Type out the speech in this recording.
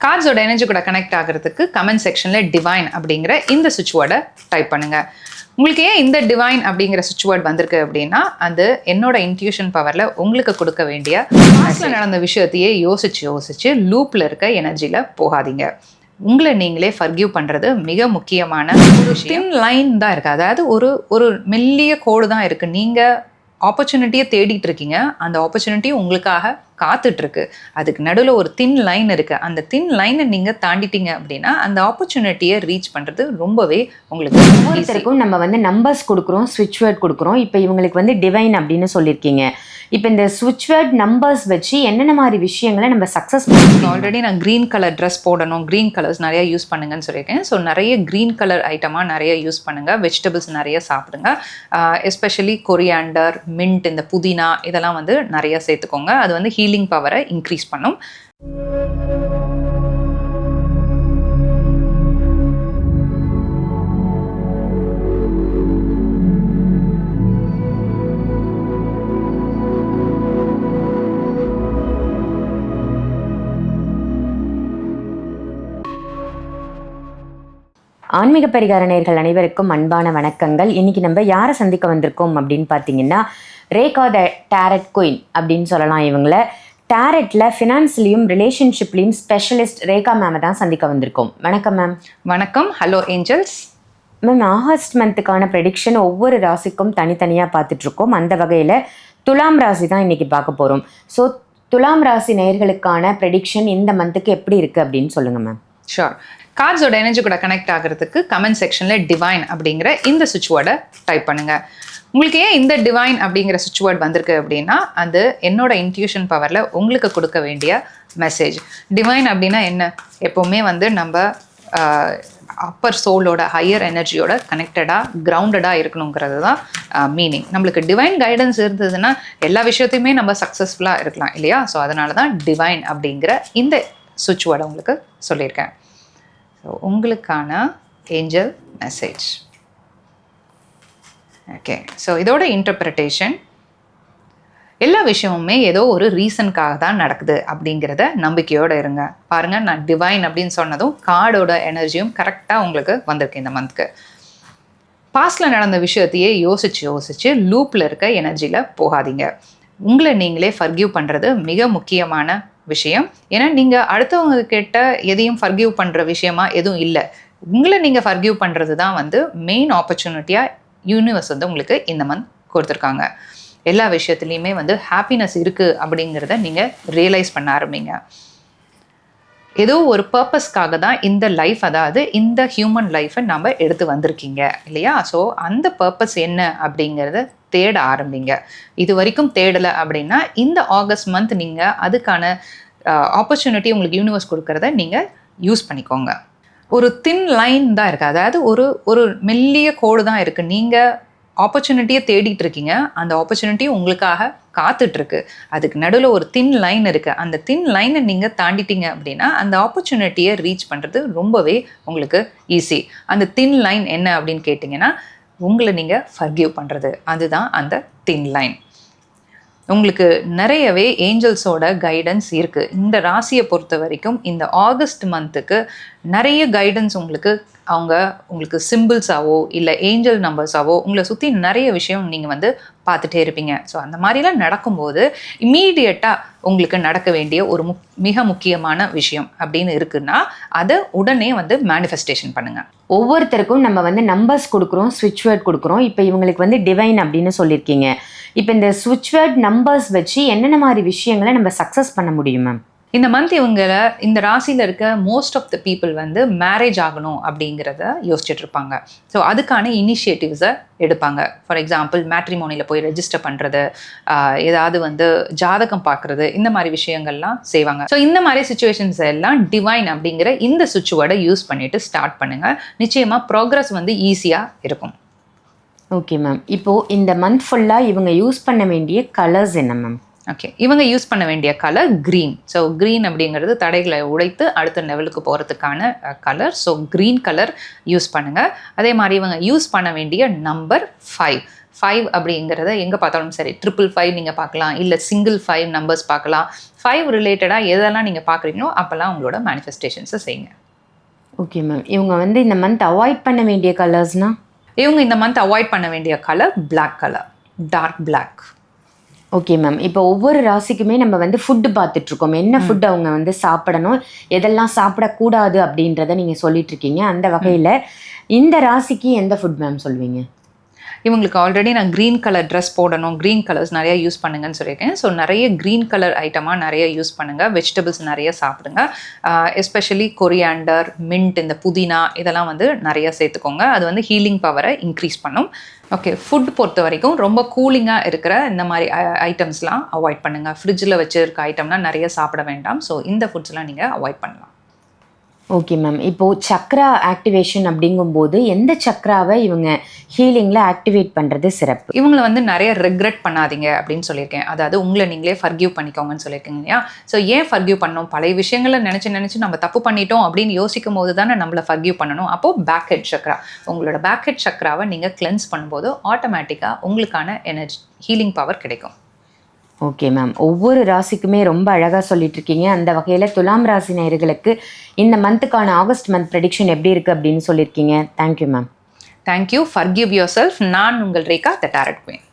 கார்ட்ஸோட energy கூட connect ஆகிறதுக்கு comment செக்ஷனில் டிவைன் அப்படிங்கிற இந்த சுவிட்ச் வேர்டை டைப் பண்ணுங்கள் உங்களுக்கு ஏன் இந்த டிவைன் அப்படிங்கிற சுவிட்ச் வேர்ட் வந்திருக்கு அப்படின்னா அது என்னோட இன்ட்யூஷன் பவரில் உங்களுக்கு கொடுக்க வேண்டிய பாஸ்டில் நடந்த விஷயத்தையே யோசிச்சு யோசிச்சு லூப்பில் இருக்க எனர்ஜியில் போகாதீங்க. உங்களை நீங்களே ஃபர்கியூ பண்ணுறது மிக முக்கியமான ஒரு தின் லைன் தான் இருக்குது அதாவது ஒரு ஒரு மெல்லிய கோடு தான் இருக்குது நீங்கள் ஆப்பர்ச்சுனிட்டியை தேடிட்டு இருக்கீங்க. அந்த ஆப்பர்ச்சுனிட்டி உங்களுக்காக காத்துட்டு இருக்கு அதுக்கு நடுவில் ஒரு தின் லைன் இருக்கு. அந்த தின் லைனை நீங்க தாண்டிட்டீங்க அப்படின்னா அந்த ஆப்பர்ச்சுனிட்டியை ரீச் பண்றது ரொம்பவே உங்களுக்கு. ஒவ்வொருத்தருக்கும் நம்ம வந்து நம்பர்ஸ் கொடுக்குறோம் ஸ்விட்ச் வேர்ட் கொடுக்குறோம். இப்போ இவங்களுக்கு வந்து டிவைன் அப்படின்னு சொல்லியிருக்கீங்க. இப்போ இந்த ஸ்விட்ச் வேர்ட் நம்பர்ஸ் வச்சு என்னென்ன மாதிரி விஷயங்களை நம்ம சக்ஸஸ் ஆல்ரெடி நான் க்ரீன் கலர் ட்ரெஸ் போடணும். க்ரீன் கலர்ஸ் நிறைய யூஸ் பண்ணுங்கன்னு சொல்லியிருக்கேன். ஸோ நிறைய க்ரீன் கலர் ஐட்டமாக நிறைய யூஸ் பண்ணுங்க. வெஜிடபிள்ஸ் நிறைய சாப்பிடுங்க. எஸ்பெஷலி கொரியாண்டர் மின்ட் இந்த புதினா இதெல்லாம் வந்து நிறைய சேர்த்துக்கோங்க. அது வந்து ஹீலிங் பவரை இன்க்ரீஸ் பண்ணும். ஆன்மீக பரிகார நேயர்கள் அனைவருக்கும் அன்பான வணக்கங்கள். இன்னைக்கு நம்ம யாரை சந்திக்க வந்திருக்கோம் அப்படின்னு பார்த்தீங்கன்னா ரேகா த டேரட் குயின் அப்படின்னு சொல்லலாம் இவங்கள. டேரட்ல ஃபினான்ஸ்லையும் ரிலேஷன்ஷிப்லையும் ஸ்பெஷலிஸ்ட் ரேகா மேமை தான் சந்திக்க வந்திருக்கோம். வணக்கம் மேம் வணக்கம். ஹலோ ஏஞ்சல்ஸ் மேம் ஆகஸ்ட் மந்த்துக்கான ப்ரெடிக்ஷன் ஒவ்வொரு ராசிக்கும் தனித்தனியாக பார்த்துட்ருக்கோம் அந்த வகையில் துலாம் ராசி தான் இன்னைக்கு பார்க்க போகிறோம் ஸோ துலாம் ராசி நேயர்களுக்கான ப்ரெடிக்ஷன் இந்த மந்த்துக்கு எப்படி இருக்குது அப்படின்னு சொல்லுங்கள் மேம் ஷோர் கார்ட்ஸோட எனர்ஜி கூட கனெக்ட் ஆகிறதுக்கு கமெண்ட் செக்ஷனில் டிவைன் அப்படிங்கிற இந்த சுவிட்ச் வேர்டை டைப் பண்ணுங்கள் உங்களுக்கு ஏன் இந்த டிவைன் அப்படிங்கிற சுவிட்ச் வேர்ட் வந்திருக்கு அப்படின்னா அது என்னோட இன்ட்யூஷன் பவரில் உங்களுக்கு கொடுக்க வேண்டிய மெசேஜ் டிவைன் அப்படின்னா என்ன? எப்போவுமே வந்து நம்ம அப்பர் சோலோட ஹையர் எனர்ஜியோட கனெக்டடாக கிரவுண்டடாக இருக்கணுங்கிறது தான் மீனிங் நம்மளுக்கு டிவைன் கைடன்ஸ் இருந்ததுன்னா எல்லா விஷயத்தையுமே நம்ம சக்ஸஸ்ஃபுல்லாக இருக்கலாம் இல்லையா? ஸோ அதனால தான் டிவைன் அப்படிங்கிற இந்த சுவிட்ச் வேர்டை உங்களுக்கு சொல்லியிருக்கேன். ஸோ உங்களுக்கான ஏஞ்சல் மெசேஜ் ஓகே ஸோ இதோட இன்டர்பிரிட்டேஷன் எல்லா விஷயமுமே ஏதோ ஒரு ரீசனுக்காக தான் நடக்குது அப்படிங்கிறத நம்பிக்கையோடு இருங்க. பாருங்கள் நான் டிவைன் அப்படின்னு சொன்னதும் கார்டோட எனர்ஜியும் கரெக்டாக உங்களுக்கு வந்திருக்கு இந்த மந்த்க்கு பாஸ்டில் நடந்த விஷயத்தையே யோசிச்சு யோசிச்சு லூப்பில் இருக்க எனர்ஜியில் போகாதீங்க. உங்களை நீங்களே ஃபர்கியூ பண்ணுறது மிக முக்கியமான விஷயம். ஏன்னா நீங்கள் அடுத்தவங்க கிட்ட எதையும் ஃபர்கியூ பண்ணுற விஷயமா எதுவும் இல்லை. உங்களை நீங்கள் ஃபர்கியூ பண்ணுறது தான் வந்து மெயின் ஆப்பர்ச்சுனிட்டியாக யூனிவர்ஸ் வந்து உங்களுக்கு இந்த மந்த் கொடுத்துருக்காங்க. எல்லா விஷயத்துலையுமே வந்து ஹாப்பினஸ் இருக்குது அப்படிங்கிறத நீங்கள் ரியலைஸ் பண்ண ஆரம்பிங்க. ஏதோ ஒரு பர்பஸ்க்காக தான் இந்த லைஃப் அதாவது இந்த ஹியூமன் லைஃப்பை நம்ம எடுத்து வந்திருக்கீங்க இல்லையா? ஸோ அந்த பர்பஸ் என்ன அப்படிங்கிறத தேட ஆரம்பிங்க. இது வரைக்கும் தேடலை அப்படின்னா இந்த ஆகஸ்ட் மந்த் நீங்கள் அதுக்கான ஆப்பர்ச்சுனிட்டி உங்களுக்கு யூனிவர்ஸ் கொடுக்கறத நீங்கள் யூஸ் பண்ணிக்கோங்க. ஒரு தின் லைன் தான் இருக்குது அதாவது ஒரு ஒரு மெல்லிய கோடு தான் இருக்குது நீங்கள் ஆப்பர்ச்சுனிட்டியை தேடிட்டு இருக்கீங்க. அந்த ஆப்பர்ச்சுனிட்டி உங்களுக்காக காத்துட்ருக்கு. அதுக்கு நடுவில் ஒரு தின் லைன் இருக்குது அந்த தின் லைனை நீங்கள் தாண்டிட்டீங்க அப்படின்னா அந்த ஆப்பர்ச்சுனிட்டியை ரீச் பண்ணுறது ரொம்பவே உங்களுக்கு ஈஸி அந்த தின் லைன் என்ன அப்படின்னு கேட்டிங்கன்னா உங்களை நீங்கள் ஃபர்கிவ் பண்ணுறது அதுதான் அந்த தின் லைன் உங்களுக்கு நிறையவே ஏஞ்சல்ஸோட கைடன்ஸ் இருக்குது இந்த ராசியை பொறுத்த வரைக்கும் இந்த ஆகஸ்ட் மந்த்துக்கு நிறைய கைடன்ஸ் உங்களுக்கு அவங்க உங்களுக்கு சிம்பிள்ஸாவோ இல்லை ஏஞ்சல் நம்பர்ஸாவோ உங்களை சுற்றி நிறைய விஷயம் நீங்கள் வந்து பார்த்துட்டே இருப்பீங்க. ஸோ அந்த மாதிரிலாம் நடக்கும்போது இம்மீடியட்டாக உங்களுக்கு நடக்க வேண்டிய ஒரு முக் மிக முக்கியமான விஷயம் அப்படின்னு இருக்குன்னா அதை உடனே வந்து மேனிஃபெஸ்டேஷன் பண்ணுங்கள் ஒவ்வொருத்தருக்கும் நம்ம வந்து நம்பர்ஸ் கொடுக்குறோம் ஸ்விட்ச் வேர்ட் கொடுக்குறோம். இப்போ இவங்களுக்கு வந்து டிவைன் அப்படின்னு சொல்லியிருக்கீங்க. இப்போ இந்த ஸ்விட்ச் வேர்ட் நம்பர்ஸ் வச்சு என்னென்ன மாதிரி விஷயங்களை நம்ம சக்ஸஸ் பண்ண முடியும் மேம் இந்த மந்த் இவங்கள இந்த ராசியில் இருக்க மோஸ்ட் ஆஃப் த பீப்புள் வந்து மேரேஜ் ஆகணும் அப்படிங்கிறத யோசிச்சுட்டு இருப்பாங்க. ஸோ அதுக்கான இனிஷியேட்டிவ்ஸை எடுப்பாங்க. ஃபார் எக்ஸாம்பிள் மேட்ரிமோனியில் போய் ரெஜிஸ்டர் பண்ணுறது ஏதாவது வந்து ஜாதகம் பார்க்குறது இந்த மாதிரி விஷயங்கள்லாம் செய்வாங்க. ஸோ இந்த மாதிரி சுச்சுவேஷன்ஸ் எல்லாம் டிவைன் அப்படிங்கிற இந்த சுச்சுவேர்டை யூஸ் பண்ணிட்டு ஸ்டார்ட் பண்ணுங்கள் நிச்சயமாக ப்ராக்ரஸ் வந்து ஈஸியாக இருக்கும். ஓகே மேம் இப்போது இந்த மந்த் ஃபுல்லாக இவங்க யூஸ் பண்ண வேண்டிய கலர்ஸ் என்ன மேம் ஓகே இவங்க யூஸ் பண்ண வேண்டிய கலர் க்ரீன் ஸோ க்ரீன் அப்படிங்கிறது தடைகளை உடைத்து அடுத்த லெவலுக்கு போகிறதுக்கான colour so green colour use பண்ணுங்கள் அதே மாதிரி இவங்க யூஸ் பண்ண வேண்டிய நம்பர் ஃபைவ் ஃபைவ் அப்படிங்கிறத எங்கே பார்த்தாலும் சரி ட்ரிபிள் ஃபைவ் நீங்கள் பார்க்கலாம். இல்லை சிங்கிள் ஃபைவ் நம்பர்ஸ் பார்க்கலாம். ஃபைவ் ரிலேட்டடாக எதெல்லாம் நீங்கள் பார்க்குறீங்களோ அப்போல்லாம் உங்களோட மேனிஃபெஸ்டேஷன்ஸை செய்யுங்க. ஓகே மேம் இவங்க வந்து இந்த மந்த் அவாய்ட் பண்ண வேண்டிய கலர்ஸ்னா இவங்க இந்த மந்த் அவாய்ட் பண்ண வேண்டிய colour Black colour dark Black. Okay ma'am இப்போ ஒவ்வொரு ராசிக்குமே நம்ம வந்து ஃபுட்டு பார்த்துட்டு இருக்கோம் என்ன ஃபுட் அவங்க வந்து சாப்பிடணும் எதெல்லாம் சாப்பிடக்கூடாது அப்படின்றத நீங்கள் சொல்லிட்டு இருக்கீங்க அந்த வகையில் இந்த ராசிக்கு எந்த ஃபுட் மேம் சொல்வீங்க? இவங்களுக்கு ஆல்ரெடி நான் க்ரீன் கலர் ட்ரெஸ் போடணும். க்ரீன் கலர்ஸ் நிறைய யூஸ் பண்ணுங்கன்னு சொல்லியிருக்கேன். ஸோ நிறைய க்ரீன் கலர் ஐட்டமாக நிறைய யூஸ் பண்ணுங்கள் வெஜிடபிள்ஸ் நிறைய சாப்பிடுங்க. எஸ்பெஷலி கொரியாண்டர் மின்ட் இந்த புதினா இதெல்லாம் வந்து நிறைய சேர்த்துக்கோங்க. அது வந்து ஹீலிங் பவரை இன்க்ரீஸ் பண்ணும். ஓகே ஃபுட் பொறுத்த வரைக்கும் ரொம்ப கூலிங்காக இருக்கிற இந்த மாதிரி ஐட்டம்ஸ்லாம் அவாய்ட் பண்ணுங்கள் ஃப்ரிட்ஜில் வச்சுருக்க ஐட்டம்லாம் நிறைய சாப்பிட வேண்டாம். ஸோ இந்த ஃபுட்ஸ்லாம் நீங்கள் அவாய்ட் பண்ணலாம். ஓகே மேம் இப்போது சக்ரா ஆக்டிவேஷன் அப்படிங்கும்போது எந்த சக்ராவை இவங்க ஹீலிங்கில் ஆக்டிவேட் பண்ணுறது சிறப்பு? இவங்களை வந்து நிறைய ரெக்ரெட் பண்ணாதீங்க அப்படின்னு சொல்லியிருக்கேன். அதாவது உங்களை நீங்களே ஃபர்கியூ பண்ணிக்கோங்கன்னு சொல்லியிருக்கீங்க இல்லையா? ஸோ ஏன் ஃபர்கியூ பண்ணோம் பழைய விஷயங்களை நினச்சி நினச்சி நம்ம தப்பு பண்ணிட்டோம் அப்படின்னு யோசிக்கும் போது தானே நம்மளை ஃபர்கியூ பண்ணணும். அப்போது பேக் ஹெட் சக்ரா. உங்களோட பேக் ஹெட் சக்ராவை நீங்கள் கிளென்ஸ் பண்ணும்போது ஆட்டோமேட்டிக்காக உங்களுக்கான எனர்ஜி ஹீலிங் பவர் கிடைக்கும். ஓகே மேம் ஒவ்வொரு ராசிக்குமே ரொம்ப அழகாக சொல்லிட்டு இருக்கீங்க அந்த வகையில் துலாம் ராசி நேயர்களுக்கு இந்த மந்த்துக்கான ஆகஸ்ட் மந்த் ப்ரெடிக்ஷன் எப்படி இருக்குது அப்படின்னு சொல்லியிருக்கீங்க. Thank you ma'am thank you forgive yourself நான் உங்கள் ரேகா த டேரட் குயின்